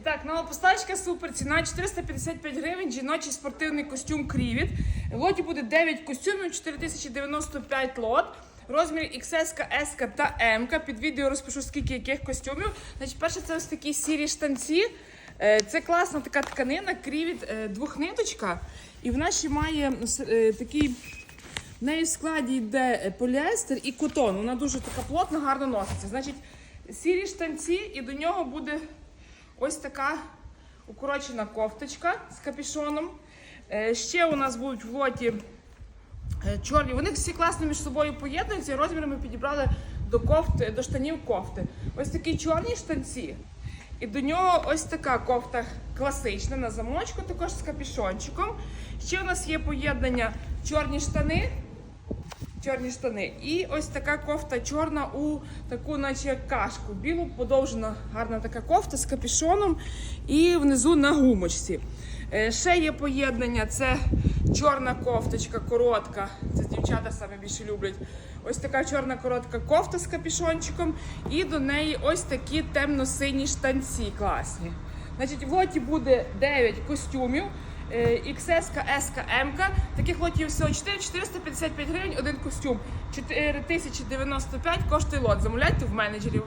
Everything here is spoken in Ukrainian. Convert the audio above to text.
І так, нова поставочка супер. Ціна 455 гривень. Жіночий спортивний костюм Крівіт. В лоті буде 9 костюмів, 4095 лот. Розмір XS, S та M. Під відео розпишу, скільки яких костюмів. Значить, перше, це ось такі сірі штанці. Е, Це класна така тканина, крівіт, е, двохниточка. І вона ще має е, такий в неї в складі йде поліестер і котон. Вона дуже така плотна, гарно носиться. Значить, сірі штанці, і до нього буде ось така укорочена кофточка з капюшоном. Е, Ще у нас будуть в лоті е, чорні. Вони всі класно між собою поєднуються, розміри ми підібрали до кофти, до штанів кофти. Ось такі чорні штанці. І до нього ось така кофта класична на замочку, також з капюшончиком. Ще у нас є поєднання чорні штани. Чорні штани. І ось така кофта чорна у таку, наче кашку. Білу подовжена гарна така кофта з капюшоном і внизу на гумочці. Е, Ще є поєднання, це чорна кофточка, коротка. Це дівчата саме більше люблять. Ось така чорна коротка кофта з капюшончиком, і до неї ось такі темно-сині штанці класні. Значить, в лоті буде 9 костюмів. XS, S, M. Таких лотів всього 4, 455 гривень, один костюм. 4095 коштує лот. Замовляйте в менеджерів.